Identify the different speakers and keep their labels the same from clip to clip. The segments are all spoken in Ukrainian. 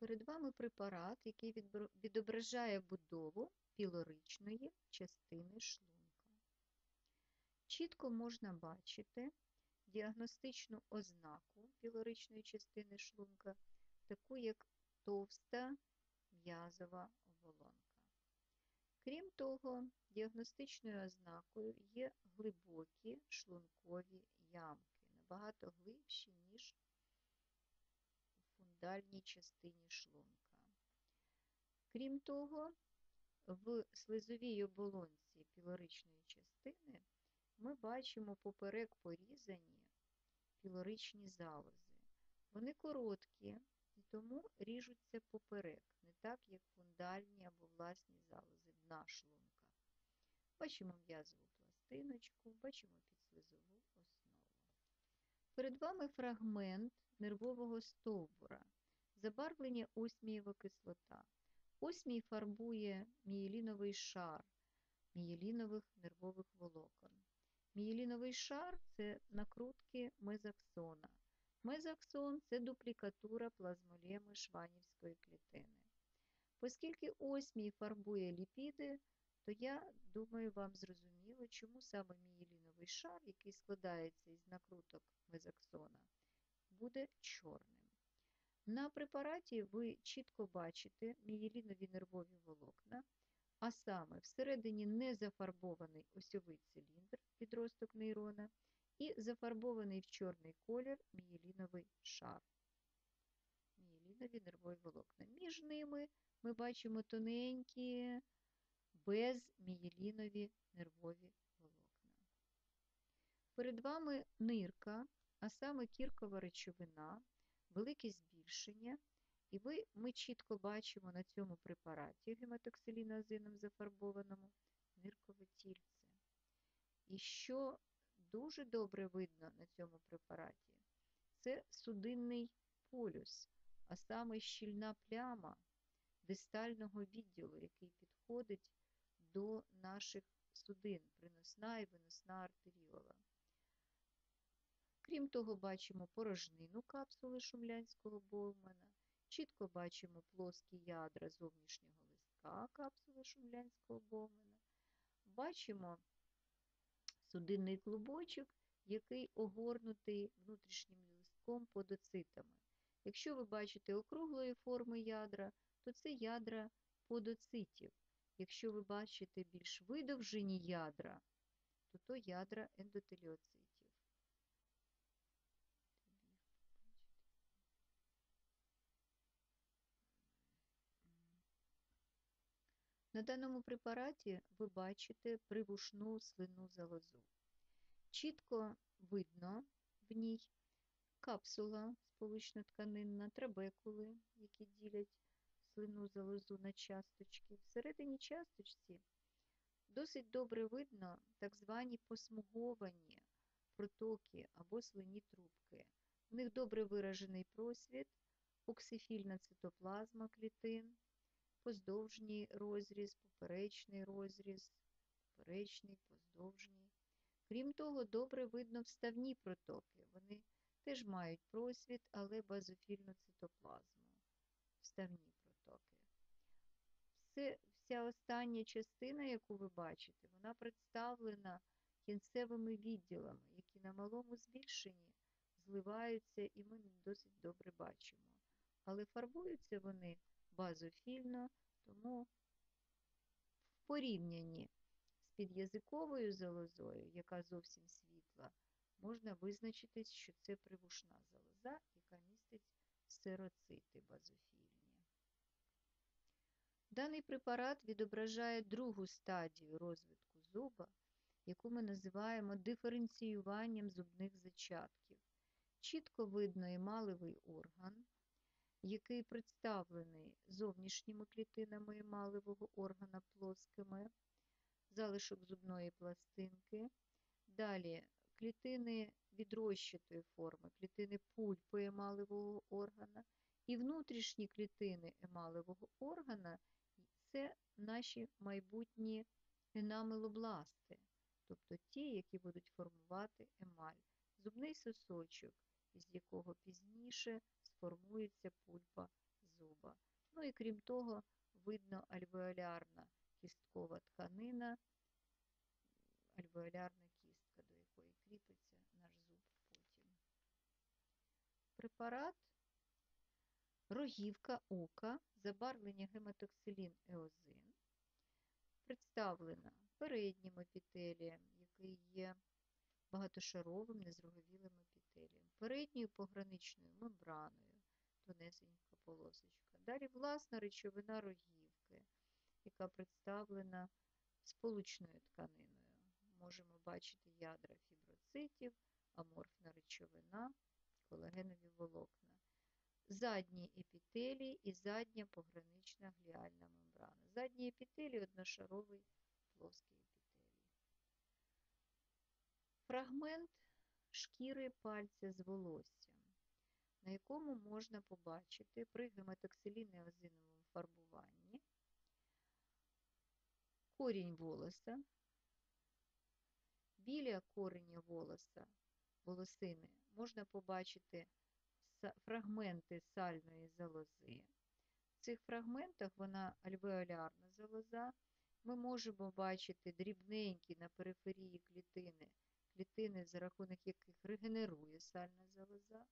Speaker 1: Перед вами препарат, який відображає будову пілоричної частини шлунка. Чітко можна бачити діагностичну ознаку пілоричної частини шлунка, таку як товста м'язова оболонка. Крім того, діагностичною ознакою є глибокі шлункові ямки, набагато глибші, ніж у фундальній частині шлунка. Крім того, в слизовій оболонці пілоричної частини ми бачимо поперек порізані пілоричні залози. Вони короткі і тому ріжуться поперек, не так, як фундальні або власні залози дна шлунка. Бачимо м'язову пластиночку, бачимо підслизову. Перед вами фрагмент нервового стовбура, забарвлення осмієва кислота. Осмій фарбує мієліновий шар мієлінових нервових волокон. Мієліновий шар це накрутки мезаксона. Мезаксон це дуплікатура плазмолеми шванівської клітини. Оскільки осмій фарбує ліпіди, то я думаю, вам зрозуміло, чому саме мієліновий шар, який складається із накруток мезаксона, буде чорним. На препараті ви чітко бачите мієлінові нервові волокна, а саме всередині не зафарбований осьовий циліндр, підросток нейрона, і зафарбований в чорний колір мієліновий шар. Мієлінові нервові волокна. Між ними ми бачимо тоненькі безмієлінові нервові. Перед вами нирка, а саме кіркова речовина, велике збільшення, і ви, ми чітко бачимо на цьому препараті гематоксиліноазином зафарбованому ниркове тільце. І що дуже добре видно на цьому препараті, це судинний полюс, а саме щільна пляма дистального відділу, який підходить до наших судин, приносна і виносна артеріола. Крім того, бачимо порожнину капсули шумлянського Боумана, чітко бачимо плоскі ядра зовнішнього листка капсули шумлянського Боумана, бачимо судинний клубочок, який огорнутий внутрішнім листком подоцитами. Якщо ви бачите округлої форми ядра, то це ядра подоцитів. Якщо ви бачите більш видовжені ядра, то то ядра ендотеліоцитів. На даному препараті ви бачите привушну слину залозу. Чітко видно в ній капсула сполучно-тканинна, трабекули, які ділять слину залозу на часточки. Всередині часточці досить добре видно так звані посмуговані протоки або слинні трубки. В них добре виражений просвіт, оксифільна цитоплазма клітин, поздовжній розріз, поперечний розріз, поперечний, поздовжній. Крім того, добре видно вставні протоки. Вони теж мають просвіт, але базофільну цитоплазму. Вставні протоки. Все, вся остання частина, яку ви бачите, вона представлена кінцевими відділами, які на малому збільшенні зливаються і ми досить добре бачимо. Але фарбуються вони базофільно, тому в порівнянні з під'язиковою залозою, яка зовсім світла, можна визначити, що це привушна залоза, яка містить сероцити базофільні. Даний препарат відображає другу стадію розвитку зуба, яку ми називаємо диференціюванням зубних зачатків. Чітко видно емалевий орган, який представлений зовнішніми клітинами емалевого органа плоскими, залишок зубної пластинки. Далі клітини відрощитої форми, клітини пульпи емалевого органа і внутрішні клітини емалевого органа це наші майбутні енамелобласти, тобто ті, які будуть формувати емаль, зубний сосочок, із якого пізніше сформується пульпа зуба. Ну і крім того, видно альвеолярна кісткова тканина, альвеолярна кістка, до якої кріпиться наш зуб потім. Препарат рогівка ока, забарвлення гематоксилін еозин, представлена переднім епітелієм, який є багатошаровим незроговілим епітелієм, передньою пограничною мембраною, тонесенька полосочка. Далі власна речовина рогівки, яка представлена сполучною тканиною. Можемо бачити ядра фіброцитів, аморфна речовина, колагенові волокна. Задній епітелій і задня погранична гліальна мембрана. Задній епітелій одношаровий плоский епітелій. Фрагмент шкіри пальця з волоссям, на якому можна побачити при гематоксилінеозиновому фарбуванні корінь волоса, біля кореня волоса, волосини можна побачити фрагменти сальної залози. В цих фрагментах вона альвеолярна залоза. Ми можемо бачити дрібненькі на периферії клітини, клітини, за рахунок яких регенерує сальна залоза.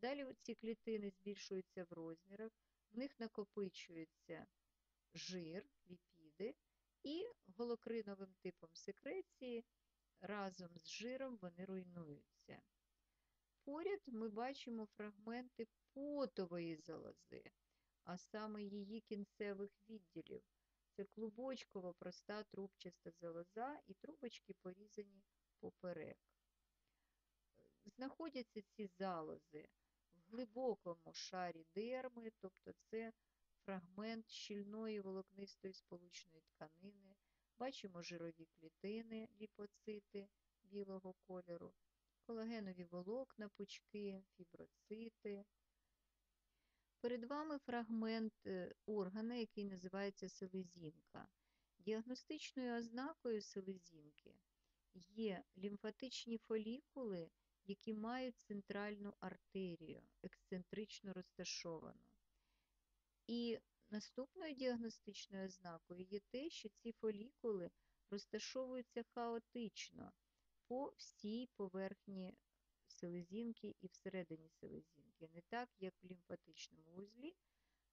Speaker 1: Далі ці клітини збільшуються в розмірах, в них накопичується жир, ліпіди, і голокриновим типом секреції разом з жиром вони руйнуються. Поряд ми бачимо фрагменти потової залози, а саме її кінцевих відділів. Це клубочкова проста трубчаста залоза і трубочки порізані поперек. Знаходяться ці залози глибокому шарі дерми, тобто це фрагмент щільної волокнистої сполучної тканини. Бачимо жирові клітини, ліпоцити білого кольору колагенові волокна, пучки, фіброцити. Перед вами фрагмент е, органа, який називається селезінка. Діагностичною ознакою селезінки є лімфатичні фолікули, які мають центральну артерію, ексцентрично розташовану. І наступною діагностичною ознакою є те, що ці фолікули розташовуються хаотично по всій поверхні селезінки і всередині селезінки. Не так, як в лімфатичному вузлі,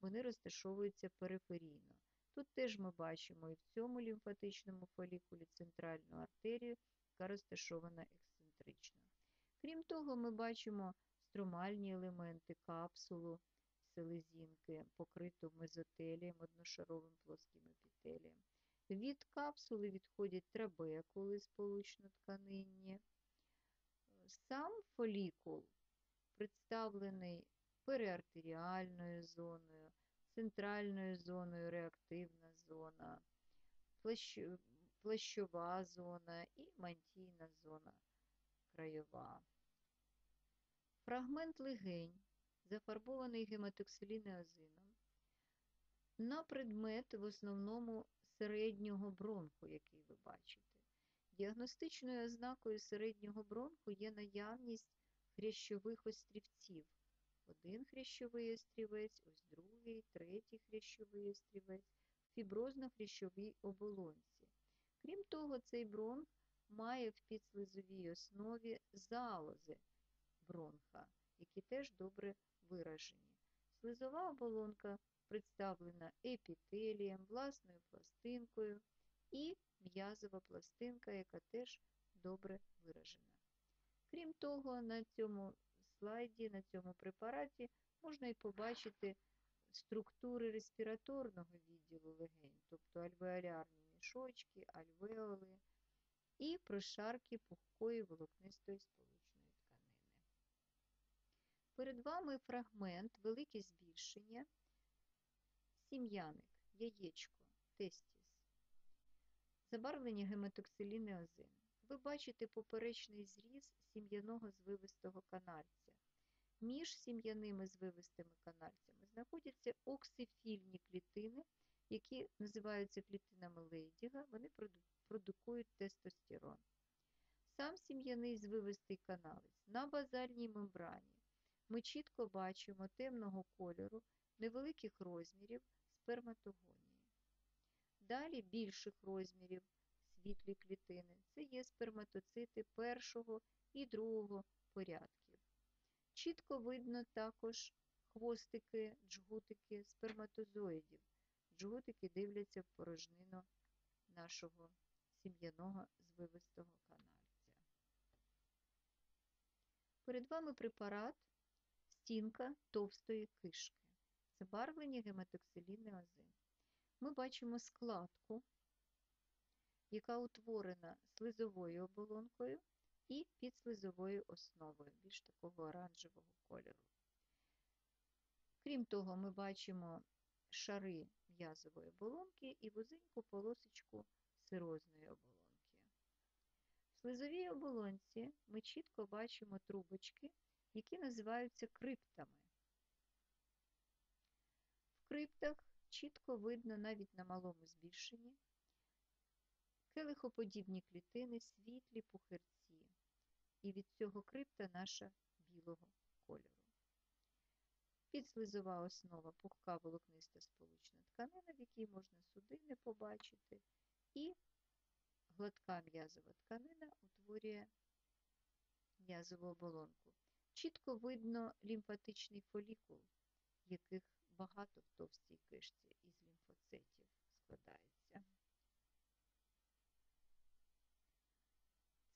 Speaker 1: вони розташовуються периферійно. Тут теж ми бачимо і в цьому лімфатичному фолікулі центральну артерію, яка розташована ексцентрично. Крім того, ми бачимо струмальні елементи, капсулу селезінки, покриту мезотелієм, одношаровим плоским епітелієм. Від капсули відходять трабекули сполучно-тканинні. Сам фолікул представлений периартеріальною зоною, центральною зоною реактивна зона, плащова зона і мантійна зона краєва. Фрагмент легень, зафарбований гематоксилінеозином, на предмет в основному середнього бронху, який ви бачите. Діагностичною ознакою середнього бронху є наявність хрящових острівців. Один хрящовий острівець, ось другий, третій хрящовий острівець, фіброзно-хрящовій оболонці. Крім того, цей бронх має в підслизовій основі залози бронха, які теж добре виражені. Слизова оболонка представлена епітелієм, власною пластинкою і м'язова пластинка, яка теж добре виражена. Крім того, на цьому слайді, на цьому препараті можна і побачити структури респіраторного відділу легень, тобто альвеолярні мішочки, альвеоли і прошарки пухкої волокнистої сполучної тканини. Перед вами фрагмент, велике збільшення сім'яник, яєчко, тестіс. Забарвлення гематоксиліни озин. Ви бачите поперечний зріз сім'яного звивистого канальця. Між сім'яними звивистими канальцями знаходяться оксифільні клітини, які називаються клітинами Лейдіга, вони продукують тестостерон. Сам сім'яний звивистий каналець на базальній мембрані ми чітко бачимо темного кольору невеликих розмірів сперматогонії. Далі більших розмірів світлі клітини це є сперматоцити першого і другого порядків. Чітко видно також хвостики, джгутики сперматозоїдів. Джгутики дивляться в порожнину нашого сім'яного звивистого канальця. Перед вами препарат стінка товстої кишки. Забарвлення гематоксилінний озин. Ми бачимо складку, яка утворена слизовою оболонкою і підслизовою основою, більш такого оранжевого кольору. Крім того, ми бачимо шари м'язової оболонки і вузеньку полосочку сирозної оболонки. В слизовій оболонці ми чітко бачимо трубочки, які називаються криптами. В криптах чітко видно навіть на малому збільшенні келихоподібні клітини, світлі пухирці, і від цього крипта наша білого кольору. Підслизова основа пухка волокниста сполучна тканина, в якій можна судини побачити, і гладка м'язова тканина утворює м'язову оболонку. Чітко видно лімфатичний фолікул, яких багато в товстій кишці із лімфоцитів складається.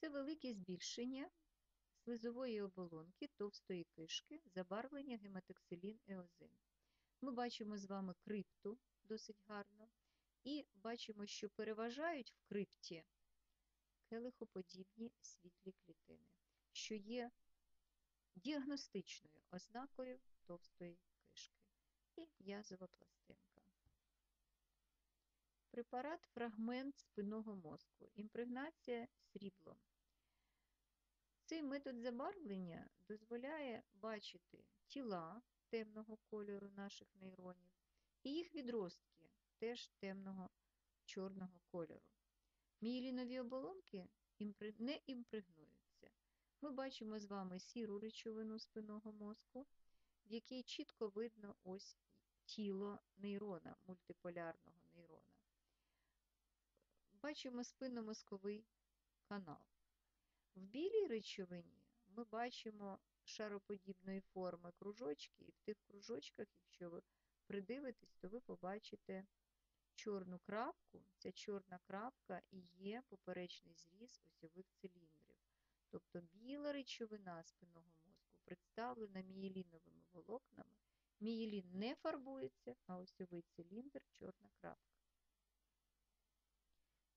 Speaker 1: Це велике збільшення слизової оболонки товстої кишки, забарвлення гематоксилін еозин. Ми бачимо з вами крипту досить гарно, і бачимо, що переважають в крипті келихоподібні світлі клітини, що є діагностичною ознакою товстої кишки і м'язова пластинка. Препарат фрагмент спинного мозку, імпрегнація сріблом. Цей метод забарвлення дозволяє бачити тіла темного кольору наших нейронів і їх відростки теж темного чорного кольору. Мієлінові оболонки не імпрегнуються. Ми бачимо з вами сіру речовину спинного мозку, в якій чітко видно ось тіло нейрона, мультиполярного нейрона. Бачимо спинномозковий канал. В білій речовині ми бачимо шароподібної форми кружочки, і в тих кружочках, якщо ви придивитесь, то ви побачите чорну крапку. Ця чорна крапка і є поперечний зріз осьових циліндрів. Тобто біла речовина спинного мозку представлена мієліновими волокнами. Мієлін не фарбується, а осьовий циліндр чорна крапка.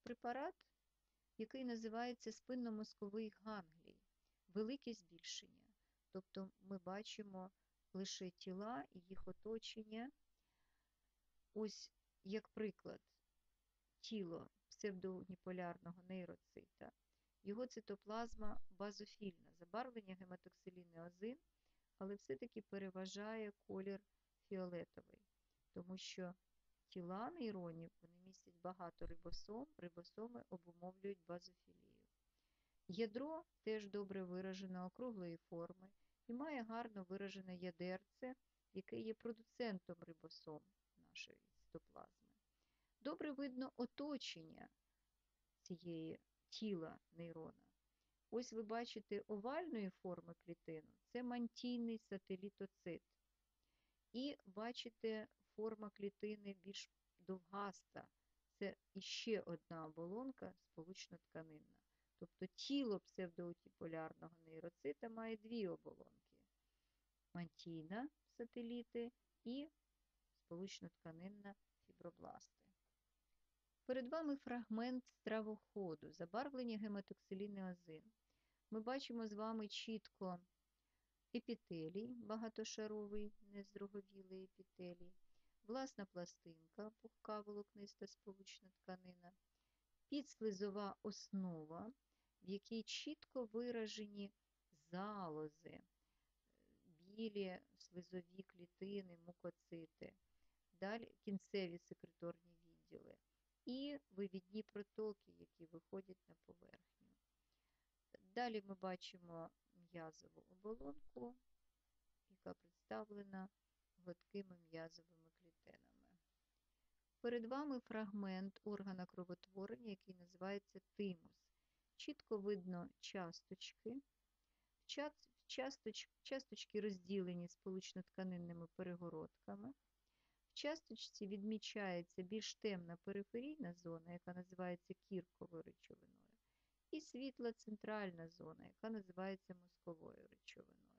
Speaker 1: Препарат який називається спинномозковий ганглій, велике збільшення. Тобто ми бачимо лише тіла і їх оточення. Ось, як приклад, тіло псевдоуніполярного нейроцита, його цитоплазма базофільна, забарвлення гематоксиліни озин, але все-таки переважає колір фіолетовий, тому що тіла нейронів вони містять багато рибосом, рибосоми обумовлюють базофілію. Ядро теж добре виражено округлої форми і має гарно виражене ядерце, яке є продуцентом рибосом нашої цитоплазми. Добре видно оточення цієї тіла нейрона. Ось ви бачите овальної форми клітину це мантійний сателітоцит. І бачите форма клітини більш довгаста. Це іще одна оболонка сполучно-тканинна. Тобто тіло псевдоутіполярного нейроцита має дві оболонки: мантійна сателіти і сполучно-тканинна фібробласти. Перед вами фрагмент стравоходу, забарвлення гематоксиліни озин. Ми бачимо з вами чітко епітелій, багатошаровий, нездроговілий епітелій, власна пластинка, пухка волокниста сполучна тканина, підслизова основа, в якій чітко виражені залози, білі слизові клітини, мукоцити, далі кінцеві секреторні відділи і вивідні протоки, які виходять на поверхню. Далі ми бачимо м'язову оболонку, яка представлена гладкими м'язовими клітинами. Перед вами фрагмент органа кровотворення, який називається тимус. Чітко видно часточки. Часточки розділені сполучно-тканинними перегородками. В часточці відмічається більш темна периферійна зона, яка називається кірковою речовиною, і світла центральна зона, яка називається мозковою речовиною.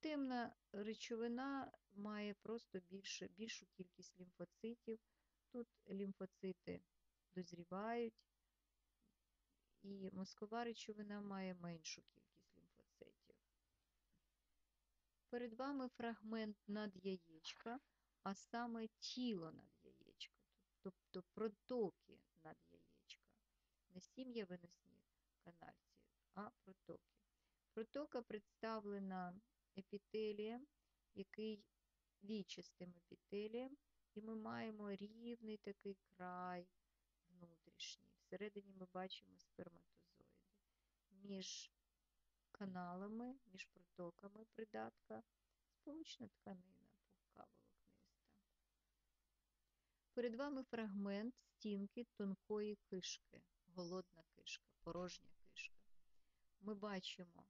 Speaker 1: Темна речовина має просто більше, більшу кількість лімфоцитів. Тут лімфоцити дозрівають, і мозкова речовина має меншу кількість лімфоцитів. Перед вами фрагмент надяєчка, а саме тіло надяєчка, тобто протоки надяєчка. Не сім'я виносні канальців, а протоки. Протока представлена епітелієм, який вічистим епітелієм, і ми маємо рівний такий край внутрішній. Всередині ми бачимо сперматозоїди. Між каналами, між протоками придатка, сполучна тканина, пухка волокниста. Перед вами фрагмент стінки тонкої кишки, голодна кишка, порожня кишка. Ми бачимо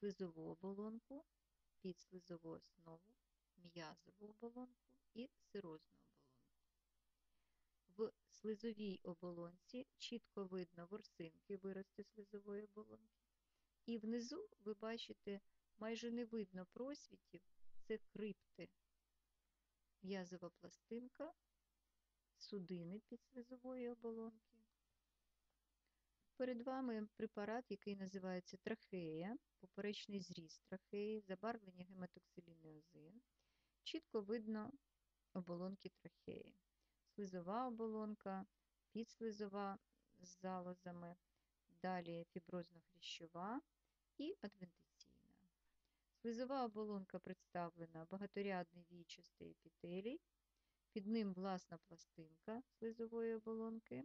Speaker 1: слизову оболонку, підслизову основу, м'язову оболонку і сирозну оболонку. В слизовій оболонці чітко видно ворсинки вирости слизової оболонки. І внизу ви бачите майже не видно просвітів, це крипти, м'язова пластинка, судини підслизової оболонки. Перед вами препарат, який називається трахея, поперечний зріз трахеї, забарвлення гематоксилінний озин. Чітко видно оболонки трахеї. Слизова оболонка, підслизова з залозами, далі фіброзно-хрящова і адвентиційна. Слизова оболонка представлена багаторядний вічастий епітелій, під ним власна пластинка слизової оболонки,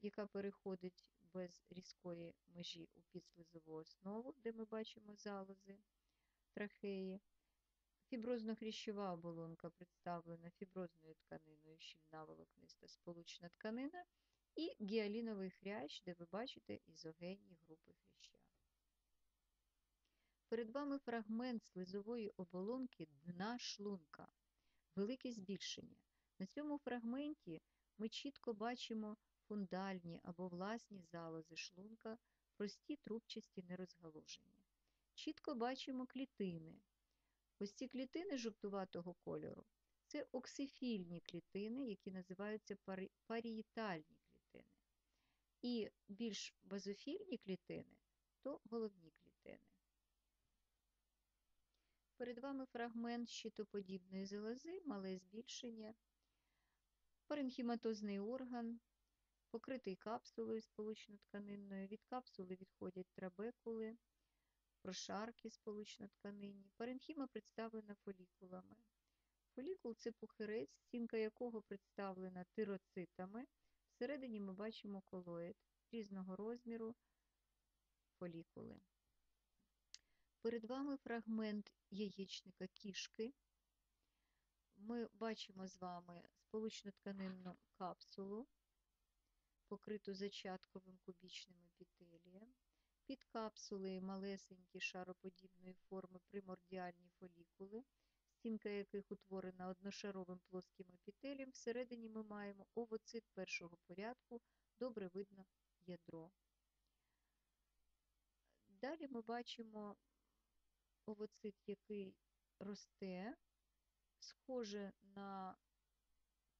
Speaker 1: яка переходить без різкої межі у підслизову основу, де ми бачимо залози трахеї. Фіброзно-хрящова оболонка представлена фіброзною тканиною, щільна волокниста сполучна тканина, і гіаліновий хрящ, де ви бачите ізогенні групи хряща. Перед вами фрагмент слизової оболонки дна шлунка, велике збільшення. На цьому фрагменті ми чітко бачимо фундальні або власні залози шлунка, прості трубчасті нерозгалужені. Чітко бачимо клітини. Ось ці клітини жовтуватого кольору це оксифільні клітини, які називаються парієтальні клітини. І більш базофільні клітини то головні клітини. Перед вами фрагмент щитоподібної залози, мале збільшення, паренхіматозний орган, покритий капсулою сполучно-тканинною. Від капсули відходять трабекули, прошарки сполучно-тканинні. Паренхіма представлена фолікулами. Фолікул це пухирець, стінка якого представлена тироцитами. Всередині ми бачимо колоїд різного розміру фолікули. Перед вами фрагмент яєчника кішки. Ми бачимо з вами сполучно-тканинну капсулу, покриту зачатковим кубічним епітелієм. Під капсулею малесенькі шароподібної форми примордіальні фолікули, стінка яких утворена одношаровим плоским епітелієм. Всередині ми маємо овоцит першого порядку, добре видно ядро. Далі ми бачимо овоцит, який росте, схоже на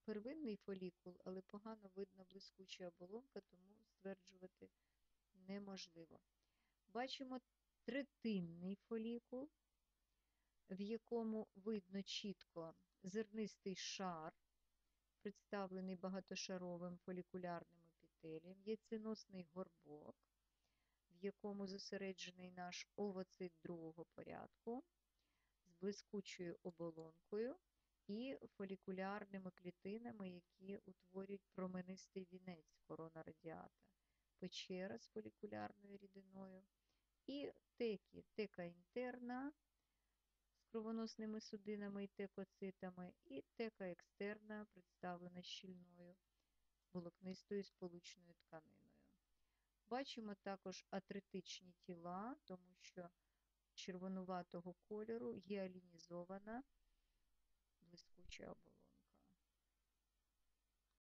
Speaker 1: первинний фолікул, але погано видно блискуча оболонка, тому стверджувати неможливо. Бачимо третинний фолікул, в якому видно чітко зернистий шар, представлений багатошаровим фолікулярним епітелієм, яйценосний горбок, в якому зосереджений наш овоцит другого порядку з блискучою оболонкою і фолікулярними клітинами, які утворюють променистий вінець корона радіата, печера з фолікулярною рідиною І теки, тека інтерна з кровоносними судинами і текоцитами, і тека екстерна, представлена щільною волокнистою сполучною тканиною. Бачимо також атритичні тіла, тому що червонуватого кольору гіалінізована блискуча оболонка.